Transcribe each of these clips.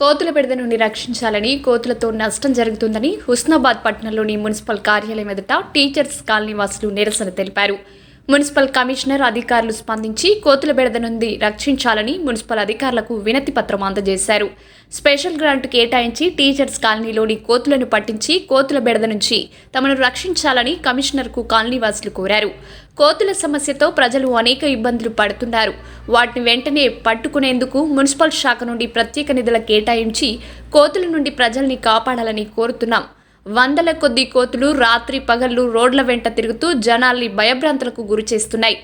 కోతుల బెడద నుండి రక్షించాలని కోతులతో నష్టం జరుగుతుందని హుస్నాబాద్ పట్టణంలోని మున్సిపల్ కార్యాలయం ఎదుట టీచర్స్ కాలనీ వాసులు నిరసన తెలిపారు. మున్సిపల్ కమిషనర్ అధికారులు స్పందించి కోతుల బెడద నుండి రక్షించాలని మున్సిపల్ అధికారులకు వినతి పత్రం అందజేశారు. స్పెషల్ గ్రాంట్ కేటాయించి టీచర్స్ కాలనీలోని కోతులను పట్టించి కోతుల బెడద నుంచి తమను రక్షించాలని కమిషనర్కు కాలనీవాసులు కోరారు. కోతుల సమస్యతో ప్రజలు అనేక ఇబ్బందులు పడుతున్నారు. వాటిని వెంటనే పట్టుకునేందుకు మున్సిపల్ శాఖ నుండి ప్రత్యేక నిధుల కేటాయించి కోతుల నుండి ప్రజల్ని కాపాడాలని కోరుతున్నాం. వందల కొద్ది కోతులు రాత్రి పగళ్ళు రోడ్ల వెంట తిరుగుతూ జనాల్ని భయభ్రాంతులకు గురి చేస్తున్నాయి.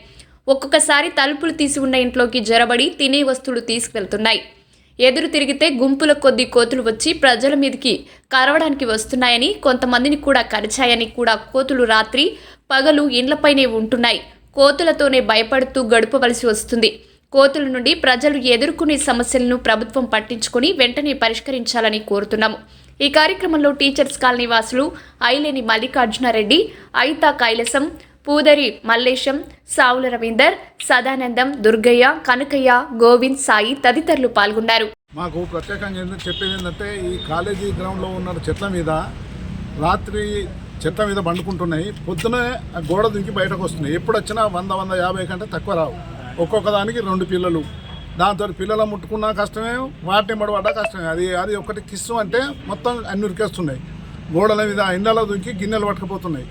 ఒక్కొక్కసారి తలుపులు తీసి ఉన్న ఇంట్లోకి జరబడి తినే వస్తువులు తీసుకువెళ్తున్నాయి. ఎదురు తిరిగితే గుంపుల కొద్ది కోతులు వచ్చి ప్రజల మీదకి కరవడానికి వస్తున్నాయని కొంతమందిని కూడా కరిచాయని కూడా కోతులు రాత్రి పగలు ఇండ్లపైనే ఉంటున్నాయి. కోతులతోనే భయపడుతూ గడపవలసి వస్తుంది. కోతుల నుండి ప్రజలు ఎదుర్కొనే సమస్యలను ప్రభుత్వం పట్టించుకొని వెంటనే పరిష్కరించాలని కోరుతున్నాము. ఈ కార్యక్రమంలో టీచర్స్ కాలనీ వాసులు ఐలేని మల్లికార్జునారెడ్డి ఐతా కైలసం పూదరి మల్లేశం సావుల రవీందర్ సదానందం దుర్గయ్య కనకయ్య గోవింద్ సాయి తదితరులు పాల్గొన్నారు. మాకు ప్రత్యేకంగా చెప్పేది ఏంటంటే ఈ కాలేజీ గ్రౌండ్లో ఉన్న చెట్ల మీద రాత్రి చెట్ల మీద పండుకుంటున్నాయి. పొద్దునే ఆ గోడ దుంకి బయటకు వస్తున్నాయి. ఎప్పుడు వచ్చినా వంద వంద యాభై కంటే తక్కువ రావు. ఒక్కొక్క దానికి రెండు పిల్లలు. దాంతో పిల్లలు ముట్టుకున్నా కష్టమే వాటిని పడబడ్డా కష్టమే. అది అది ఒకటి కిస్సు అంటే మొత్తం అన్ని ఉరికేస్తున్నాయి. గోడల మీద ఇండ్లలో దుంకి గిన్నెలు పట్టుకుపోతున్నాయి.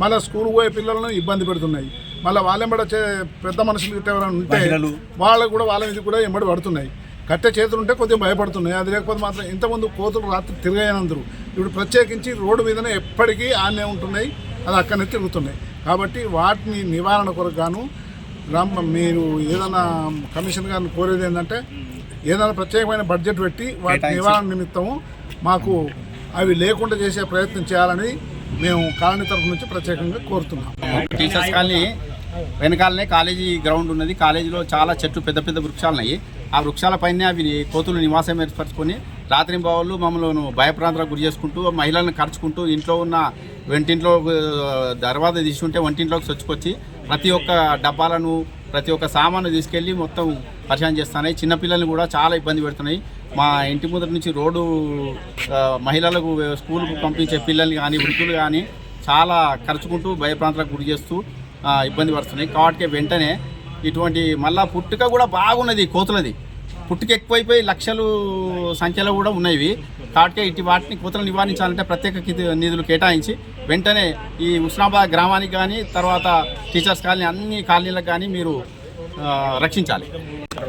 మళ్ళీ స్కూల్ పోయే పిల్లలను ఇబ్బంది పెడుతున్నాయి. మళ్ళీ వాళ్ళెంబడి పెద్ద మనుషులు ఎవరైనా ఉంటే వాళ్ళకు కూడా వాళ్ళ మీద కూడా ఎంబడి పడుతున్నాయి. కట్టె చేతులు ఉంటే కొద్దిగా భయపడుతున్నాయి. అది లేకపోతే మాత్రం ఇంతకుముందు కోతులు రాత్రి తిరగనందరు ఇప్పుడు ప్రత్యేకించి రోడ్డు మీదనే ఎప్పటికీ ఆనే ఉంటున్నాయి. అది అక్కడనే తిరుగుతున్నాయి. కాబట్టి వాటిని నివారణ కొరకు గాను గ్రామ మీరు ఏదైనా కమిషన్ గారిని కోరేది ఏంటంటే ఏదైనా ప్రత్యేకమైన బడ్జెట్ పెట్టి వాటి నివారణ నిమిత్తము మాకు అవి లేకుండా చేసే ప్రయత్నం చేయాలని మేము కాలనీ తరఫు నుంచి ప్రత్యేకంగా కోరుతున్నాం. టీచర్స్ కాలనీ వెనకాలనే కాలేజీ గ్రౌండ్ ఉన్నది. కాలేజీలో చాలా చెట్లు పెద్ద పెద్ద వృక్షాలు ఉన్నాయి ఆ వృక్షాల పైన అవి కోతులు నివాసం ఏర్పరచుకొని రాత్రి బావులు మమ్మల్ని భయప్రాంతాలకు గురి చేసుకుంటూ మహిళలను ఖర్చుకుంటూ ఇంట్లో ఉన్న వెంటింట్లో ఆ, తీసి తీసుకుంటే వంటింట్లోకి చొచ్చుకొచ్చి ప్రతి ఒక్క డబ్బాలను ప్రతి ఒక్క సామాను తీసుకెళ్ళి మొత్తం పరిశాన్ చేస్తున్నాయి. చిన్నపిల్లల్ని కూడా చాలా ఇబ్బంది పెడుతున్నాయి. మా ఇంటి ముందర నుంచి రోడ్డు మహిళలకు స్కూల్కు పంపించే పిల్లల్ని కానీ వృద్ధులు కానీ చాలా ఖర్చుకుంటూ భయప్రాంతాలకు గురి చేస్తూ ఇబ్బంది పడుతున్నాయి. కాబట్టి వెంటనే ఇటువంటి మళ్ళా పుట్టుక కూడా బాగున్నది కోతులది. పుట్టుక ఎక్కువైపోయి లక్షలు సంఖ్యలో కూడా ఉన్నాయి కాబట్టి ఇటు వాటిని కోతలు నివారించాలంటే ప్రత్యేక నిధులు కేటాయించి వెంటనే ఈ ఉస్నాబాద్ గ్రామానికి కానీ తర్వాత టీచర్స్ కాలనీ అన్ని కాలనీలకు కానీ మీరు రక్షించాలి.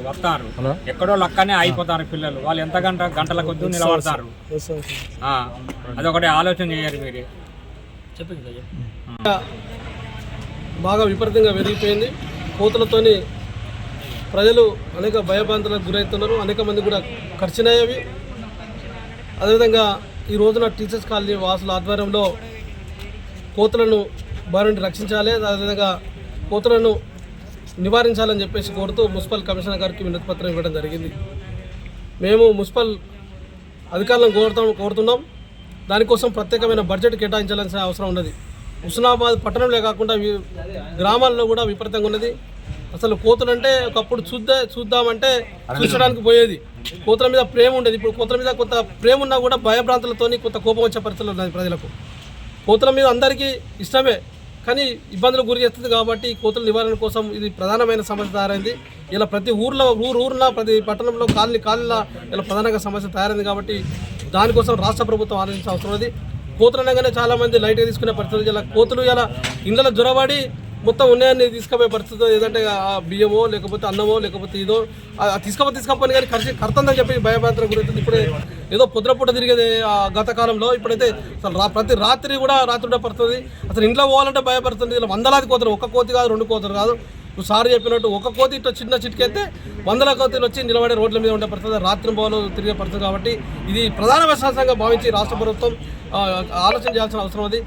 వస్తారు. ఎక్కడో లక్కనే అయిపోతారు పిల్లలు. వాళ్ళు ఎంత గంట గంటల కొద్ది నిలబడతారు. ఆ, అదొకటి ఆలోచన చేయరు మీరు. బాగా విపరీతంగా పెరిగిపోయింది కోతులతోని ప్రజలు అనేక భయభ్రాంతులకు గురవుతున్నారు అనేక మంది కూడా ఖర్చునయ్యవి అదేవిధంగా ఈ రోజున టీచర్స్ కాలనీ వాసుల ఆధ్వర్యంలో కోతులను బారి నుండి రక్షించాలి. అదేవిధంగా కోతులను నివారించాలని చెప్పేసి కోరుతూ మున్సిపల్ కమిషనర్ గారికి వినతి పత్రం ఇవ్వడం జరిగింది. మేము మున్సిపల్ అధికారులను కోరుతాం కోరుతున్నాం. దానికోసం ప్రత్యేకమైన బడ్జెట్ కేటాయించాల్సిన అవసరం ఉన్నది. హుస్నాబాద్ పట్టణంలో కాకుండా గ్రామాల్లో కూడా విపరీతంగా ఉన్నది. అసలు కోతులు అంటే ఒకప్పుడు చూద్దా చూద్దామంటే చూసడానికి పోయేది. కోతుల మీద ప్రేమ ఉండేది. ఇప్పుడు కోతుల మీద కొంత ప్రేమ ఉన్నా కూడా భయభ్రాంతులతోని కొంత కోపం వచ్చే పరిస్థితులు ఉన్నాయి ప్రజలకు. కోతుల మీద అందరికీ ఇష్టమే కానీ ఇబ్బందులు గురి చేస్తుంది కాబట్టి కోతుల నివారణ కోసం ఇది ప్రధానమైన సమస్య తయారైంది. ఇలా ప్రతి ఊర్లో ఊరు ఊర్లో ప్రతి పట్టణంలో కాలనీ కాలనీలో ఇలా ప్రధానంగా సమస్య తయారైంది కాబట్టి దానికోసం రాష్ట్ర ప్రభుత్వం ఆలోచించిన అవసరం ఉంది కోతులు అనగానే చాలా మంది లైట్గా తీసుకునే పరిస్థితి ఇలా కోతులు ఇలా ఇండ్లలో జ్వరబడి మొత్తం ఉన్నాయని తీసుకుపోయే పరిస్థితి ఏదంటే ఆ బియ్యమో లేకపోతే అన్నమో లేకపోతే ఇదో తీసుకోపో తీసుకోపోయి కానీ ఖర్చు కడతందని చెప్పి భయభ్రాంతరం గురవుతుంది. ఇప్పుడే ఏదో పొద్రపూట తిరిగేది ఆ గత కాలంలో. ఇప్పుడైతే అసలు ప్రతి రాత్రి కూడా రాత్రి పడుతుంది అసలు ఇంట్లో పోవాలంటే భయపడుతుంది. ఇలా వందలాది కోతలు ఒక్క కోతి కాదు రెండు కోతలు కాదు. నువ్వు సార్ చెప్పినట్టు ఒక కోతి ఇట్లా చిన్న చిటికైతే వందల కోతులు వచ్చి నిలబడే రోడ్ల మీద ఉండే పరిస్థితి. రాత్రి పోవాలో తిరిగే పరిస్థితి కాబట్టి ఇది ప్రధాన విశ్వాసంగా భావించి రాష్ట్ర ప్రభుత్వం ఆలోచన చేయాల్సిన అవసరం ఉంది